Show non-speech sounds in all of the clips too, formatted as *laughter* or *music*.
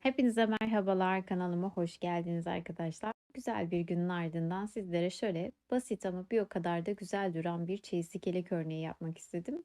Hepinize merhabalar, kanalıma hoş geldiniz arkadaşlar. Güzel bir günün ardından sizlere şöyle basit ama bir o kadar da güzel duran bir çeyizlik yelek örneği yapmak istedim.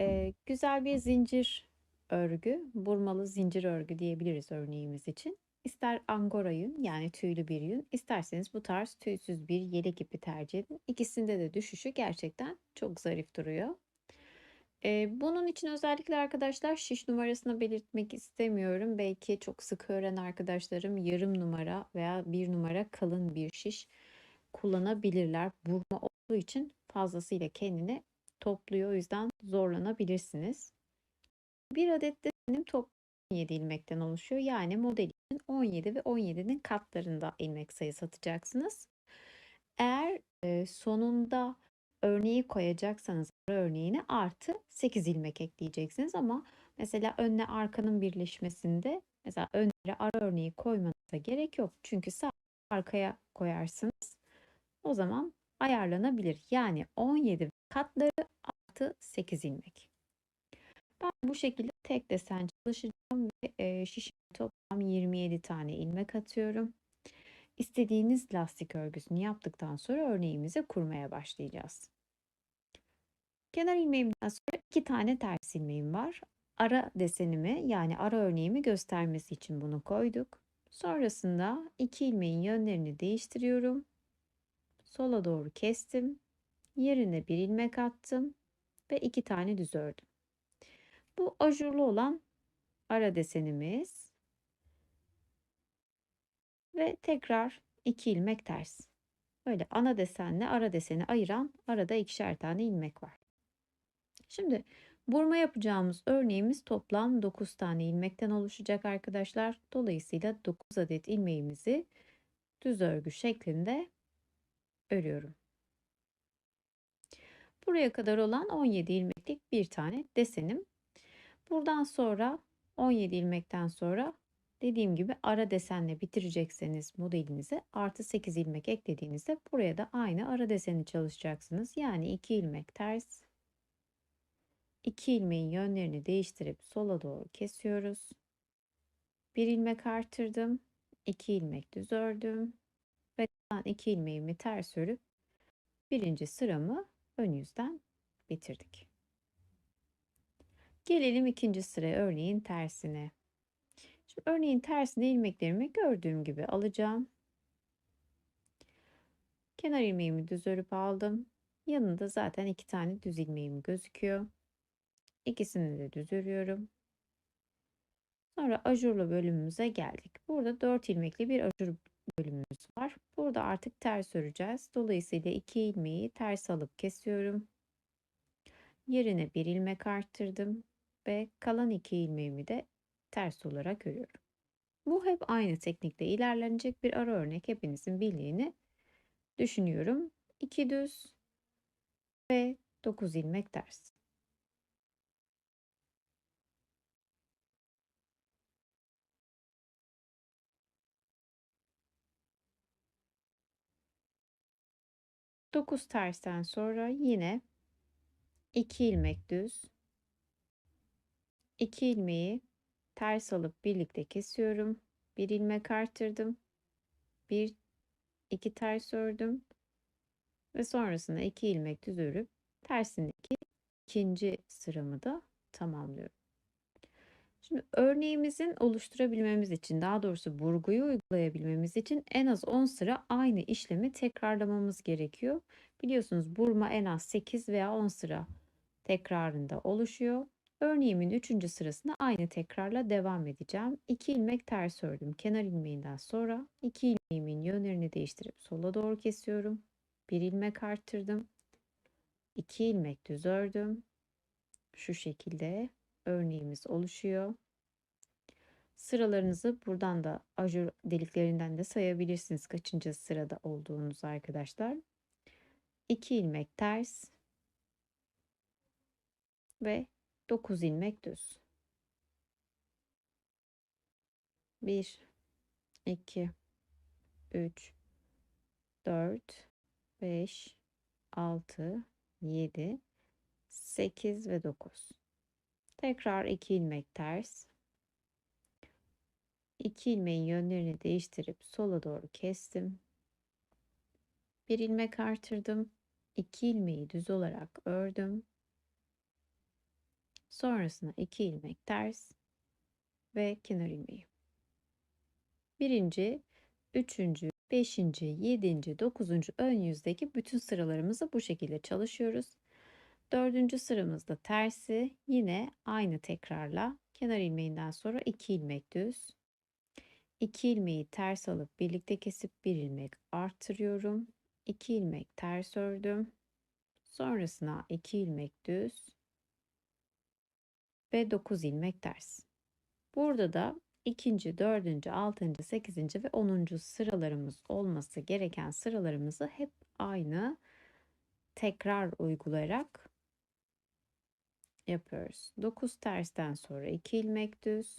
Ee, güzel bir zincir örgü, burmalı zincir örgü diyebiliriz örneğimiz için. İster angora yün yani tüylü bir yün, isterseniz bu tarz tüysüz bir yelek ipi tercih edin. İkisinde de düşüşü gerçekten çok zarif duruyor. Bunun için özellikle arkadaşlar şiş numarasını belirtmek istemiyorum. Belki çok sık öğren arkadaşlarım yarım numara veya bir numara kalın bir şiş kullanabilirler. Burma olduğu için fazlasıyla kendini topluyor. O yüzden zorlanabilirsiniz. Bir adet de benim toplam 17 ilmekten oluşuyor. Yani model için 17 ve 17'nin katlarında ilmek sayısı atacaksınız. Eğer sonunda örneği koyacaksanız ara örneğine artı 8 ilmek ekleyeceksiniz ama mesela önle arkanın birleşmesinde mesela önlere ara örneği koymanıza gerek yok. Çünkü sağ arkaya koyarsınız. O zaman ayarlanabilir. Yani 17 katları artı 8 ilmek. Ben bu şekilde tek desen çalışacağım ve şişime toplam 27 tane ilmek atıyorum. İstediğiniz lastik örgüsünü yaptıktan sonra örneğimizi kurmaya başlayacağız. Kenar ilmeğimden sonra iki tane ters ilmeğim var. Ara desenimi yani ara örneğimi göstermesi için bunu koyduk. Sonrasında iki ilmeğin yönlerini değiştiriyorum. Sola doğru kestim. Yerine bir ilmek attım ve iki tane düz ördüm. Bu ajurlu olan ara desenimiz ve tekrar iki ilmek ters. Böyle ana desenle ara deseni ayıran arada ikişer tane ilmek var. Şimdi burma yapacağımız örneğimiz toplam 9 tane ilmekten oluşacak arkadaşlar. Dolayısıyla 9 adet ilmeğimizi düz örgü şeklinde örüyorum. Buraya kadar olan 17 ilmeklik bir tane desenim. Buradan sonra 17 ilmekten sonra dediğim gibi ara desenle bitirecekseniz modelinizi artı 8 ilmek eklediğinizde buraya da aynı ara deseni çalışacaksınız. Yani 2 ilmek ters 2 ilmeğin yönlerini değiştirip sola doğru kesiyoruz. Bir ilmek artırdım. 2 ilmek düz ördüm. Ve kalan 2 ilmeğimi ters örüp birinci sıramı ön yüzden bitirdik. Gelelim ikinci sıra örneğin tersine. Şimdi örneğin tersine ilmeklerimi gördüğüm gibi alacağım. Kenar ilmeğimi düz örüp aldım. Yanında zaten iki tane düz ilmeğim gözüküyor. İkisini de düz örüyorum. Sonra ajurlu bölümümüze geldik. Burada 4 ilmekli bir ajur bölümümüz var. Burada artık ters öreceğiz. Dolayısıyla 2 ilmeği ters alıp kesiyorum. Yerine bir ilmek arttırdım ve kalan 2 ilmeğimi de ters olarak örüyorum. Bu hep aynı teknikte ilerlenecek bir ara örnek hepinizin bildiğini düşünüyorum. 2 düz ve 9 ilmek ters. 9 tersten sonra yine 2 ilmek düz 2 ilmeği ters alıp birlikte kesiyorum. Bir ilmek arttırdım. Bir iki ters ördüm ve sonrasında iki ilmek düz örüp tersindeki ikinci sıramı da tamamlıyorum. Şimdi örneğimizin oluşturabilmemiz için daha doğrusu burguyu uygulayabilmemiz için en az 10 sıra aynı işlemi tekrarlamamız gerekiyor. Biliyorsunuz burma en az 8 veya 10 sıra tekrarında oluşuyor. Örneğimin 3. sırasında aynı tekrarla devam edeceğim. 2 ilmek ters ördüm. Kenar ilmeğinden sonra 2 ilmeğimin yönlerini değiştirip sola doğru kesiyorum. 1 ilmek arttırdım. 2 ilmek düz ördüm. Şu şekilde örneğimiz oluşuyor. Sıralarınızı buradan da ajur deliklerinden de sayabilirsiniz kaçıncı sırada olduğunuz arkadaşlar. 2 ilmek ters ve 9 ilmek düz. 1 2 3 4 5 6 7 8 ve 9. Tekrar 2 ilmek ters. 2 ilmeğin yönlerini değiştirip sola doğru kestim. Bir ilmek artırdım. 2 ilmeği düz olarak ördüm. Sonrasında 2 ilmek ters ve kenar ilmeği. Birinci, üçüncü, beşinci, yedinci, dokuzuncu ön yüzdeki bütün sıralarımızı bu şekilde çalışıyoruz. Dördüncü sıramızda tersi yine aynı tekrarla kenar ilmeğinden sonra 2 ilmek düz. 2 ilmeği ters alıp birlikte kesip bir ilmek arttırıyorum. 2 ilmek ters ördüm. Sonrasına 2 ilmek düz ve 9 ilmek ters. Burada da ikinci, dördüncü, altıncı, sekizinci ve onuncu sıralarımız olması gereken sıralarımızı hep aynı tekrar uygulayarak yapıyoruz. 9 tersten sonra 2 ilmek düz.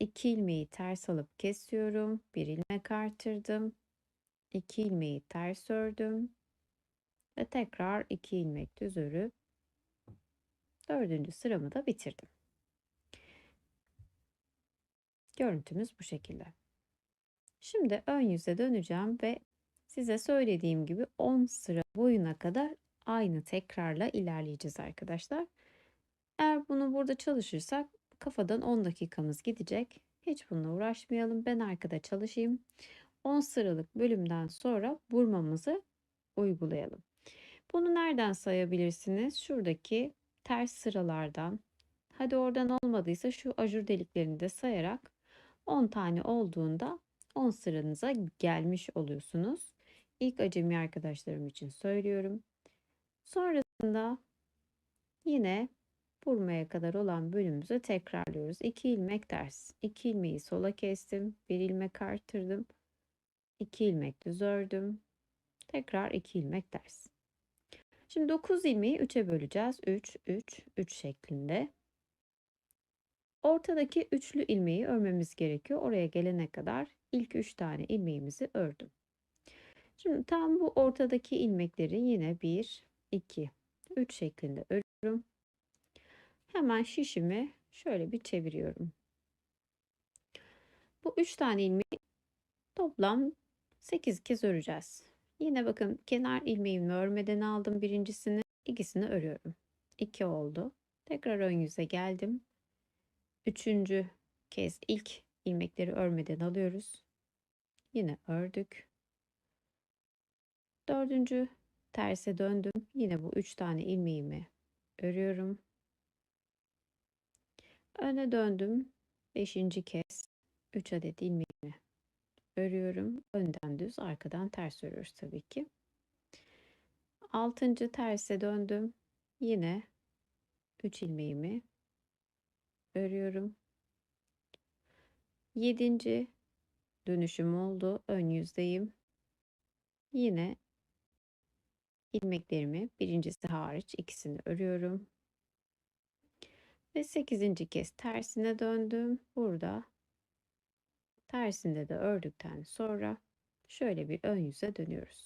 2 ilmeği ters alıp kesiyorum. 1 ilmek artırdım. 2 ilmeği ters ördüm. Ve tekrar 2 ilmek düz örüp dördüncü sıramı da bitirdim. Görüntümüz bu şekilde. Şimdi ön yüze döneceğim ve size söylediğim gibi 10 sıra boyuna kadar aynı tekrarla ilerleyeceğiz arkadaşlar. Eğer bunu burada çalışırsak kafadan 10 dakikamız gidecek. Hiç bununla uğraşmayalım. Ben arkada çalışayım. 10 sıralık bölümden sonra vurmamızı uygulayalım. Bunu nereden sayabilirsiniz? Şuradaki ters sıralardan. Hadi oradan olmadıysa şu ajur deliklerini de sayarak 10 tane olduğunda 10 sıranıza gelmiş oluyorsunuz. İlk acemi arkadaşlarım için söylüyorum. Sonrasında yine vurmaya kadar olan bölümümüzü tekrarlıyoruz. 2 ilmek ters. 2 ilmeği sola kestim. 1 ilmek arttırdım. 2 ilmek düz ördüm. Tekrar 2 ilmek ters. Şimdi 9 ilmeği 3'e böleceğiz. 3, 3, 3 şeklinde. Ortadaki üçlü ilmeği örmemiz gerekiyor. Oraya gelene kadar ilk 3 tane ilmeğimizi ördüm. Şimdi tam bu ortadaki ilmekleri yine 1, 2, 3 şeklinde örüyorum. Hemen şişimi şöyle bir çeviriyorum. Bu 3 tane ilmeği toplam 8 kez öreceğiz. Yine bakın kenar ilmeğimi örmeden aldım birincisini, ikisini örüyorum. 2 oldu. Tekrar ön yüze geldim. Üçüncü kez ilk ilmekleri örmeden alıyoruz. Yine ördük. Dördüncü terse döndüm. Yine bu üç tane ilmeğimi örüyorum. Öne döndüm. Beşinci kez üç adet ilmeğimi örüyorum. Önden düz, arkadan ters örüyoruz tabii ki. Altıncı terse döndüm. Yine üç ilmeğimi örüyorum. Yedinci dönüşüm oldu. Ön yüzdeyim. Yine ilmeklerimi birincisi hariç ikisini örüyorum. Ve sekizinci kez tersine döndüm. Burada tersinde de ördükten sonra şöyle bir ön yüze dönüyoruz.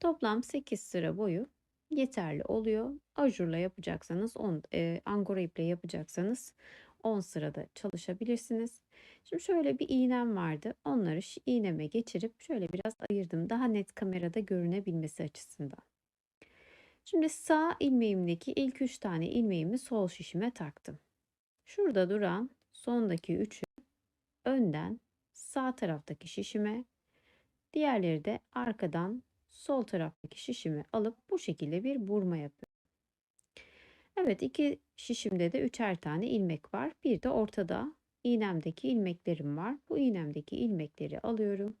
Toplam 8 sıra boyu yeterli oluyor. Ajurla yapacaksanız, on, e, angora iple yapacaksanız 10 sırada çalışabilirsiniz. Şimdi şöyle bir iğnem vardı. Onları iğneme geçirip şöyle biraz ayırdım. Daha net kamerada görünebilmesi açısından. Şimdi sağ ilmeğimdeki ilk 3 tane ilmeğimi sol şişime taktım. Şurada duran sondaki 3'ü önden sağ taraftaki şişime, diğerleri de arkadan sol taraftaki şişimi alıp bu şekilde bir burma yapıyorum. Evet iki şişimde de üçer tane ilmek var. Bir de ortada iğnemdeki ilmeklerim var. Bu iğnemdeki ilmekleri alıyorum.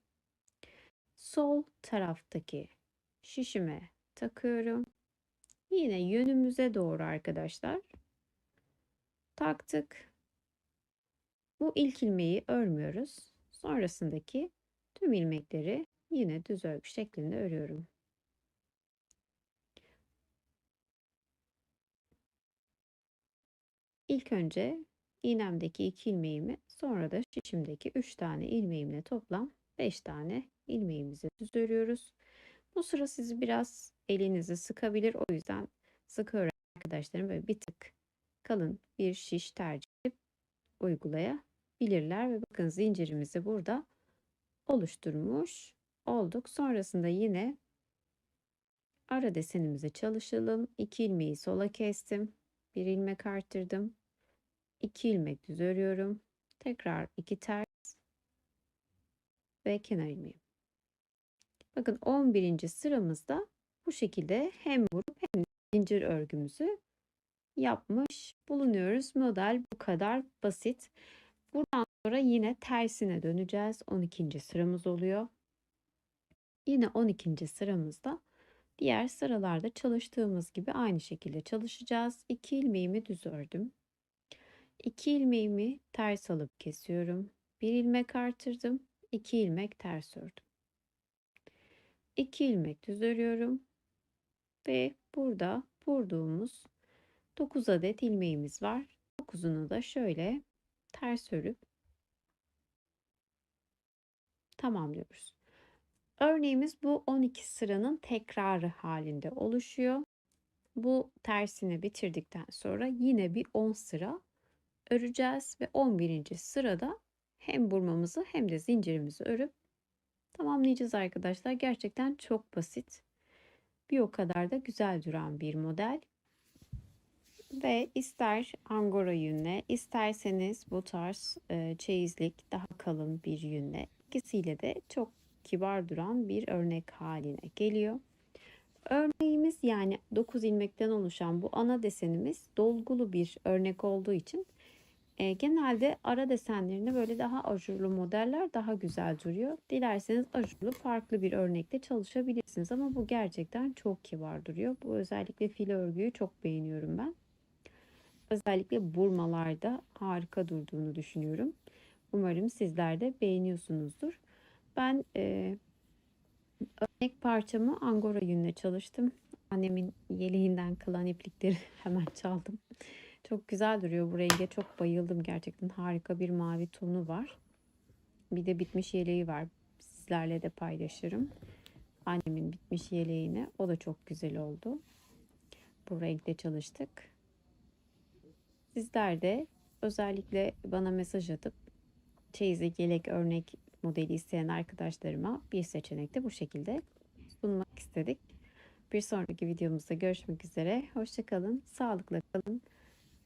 Sol taraftaki şişime takıyorum. Yine yönümüze doğru arkadaşlar. Taktık. Bu ilk ilmeği örmüyoruz. Sonrasındaki tüm ilmekleri yine düz örgü şeklinde örüyorum. İlk önce iğnemdeki iki ilmeğimi sonra da şişimdeki üç tane ilmeğimle toplam beş tane ilmeğimizi düz örüyoruz. Bu sıra sizi biraz elinizi sıkabilir. O yüzden sıkı öğren arkadaşlarım böyle bir tık kalın bir şiş tercih edip uygulayabilir bilirler ve bakın zincirimizi burada oluşturmuş olduk. Sonrasında yine ara desenimize çalışalım. 2 ilmeği sola kestim. Bir ilmek arttırdım. 2 ilmek düz örüyorum. Tekrar 2 ters ve kenar ilmeği. Bakın 11. sıramızda bu şekilde hem vurup hem zincir örgümüzü yapmış bulunuyoruz. Model bu kadar basit. Buradan sonra yine tersine döneceğiz. 12. sıramız oluyor. Yine 12. sıramızda diğer sıralarda çalıştığımız gibi aynı şekilde çalışacağız. 2 ilmeğimi düz ördüm. 2 ilmeğimi ters alıp kesiyorum. 1 ilmek artırdım. 2 ilmek ters ördüm. 2 ilmek düz örüyorum. Ve burada vurduğumuz 9 adet ilmeğimiz var. 9'unu da şöyle ters örüp tamamlıyoruz. Örneğimiz bu 12 sıranın tekrarı halinde oluşuyor. Bu tersini bitirdikten sonra yine bir 10 sıra öreceğiz ve 11. sırada hem burmamızı hem de zincirimizi örüp tamamlayacağız arkadaşlar. Gerçekten çok basit. Bir o kadar da güzel duran bir model. Ve ister angora yünle, isterseniz bu tarz e, çeyizlik daha kalın bir yünle ikisiyle de çok kibar duran bir örnek haline geliyor. Örneğimiz yani 9 ilmekten oluşan bu ana desenimiz dolgulu bir örnek olduğu için e, genelde ara desenlerinde böyle daha ajurlu modeller daha güzel duruyor. Dilerseniz ajurlu farklı bir örnekte çalışabilirsiniz ama bu gerçekten çok kibar duruyor. Bu özellikle fil örgüyü çok beğeniyorum ben. Özellikle burmalarda harika durduğunu düşünüyorum. Umarım sizler de beğeniyorsunuzdur. Ben e, örnek parçamı angora yünle çalıştım. Annemin yeleğinden kalan iplikleri *laughs* hemen çaldım. Çok güzel duruyor. Bu renge çok bayıldım gerçekten. Harika bir mavi tonu var. Bir de bitmiş yeleği var. Sizlerle de paylaşırım. Annemin bitmiş yeleğini. O da çok güzel oldu. Bu renkte çalıştık. Sizler de özellikle bana mesaj atıp çeyizlik yelek örnek modeli isteyen arkadaşlarıma bir seçenek de bu şekilde sunmak istedik. Bir sonraki videomuzda görüşmek üzere. Hoşçakalın, sağlıkla kalın.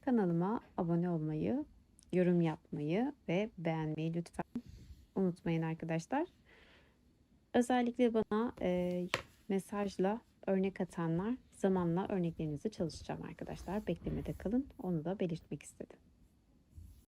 Kanalıma abone olmayı, yorum yapmayı ve beğenmeyi lütfen unutmayın arkadaşlar. Özellikle bana e, mesajla örnek atanlar zamanla örneklerinizi çalışacağım arkadaşlar. Beklemede kalın. Onu da belirtmek istedim.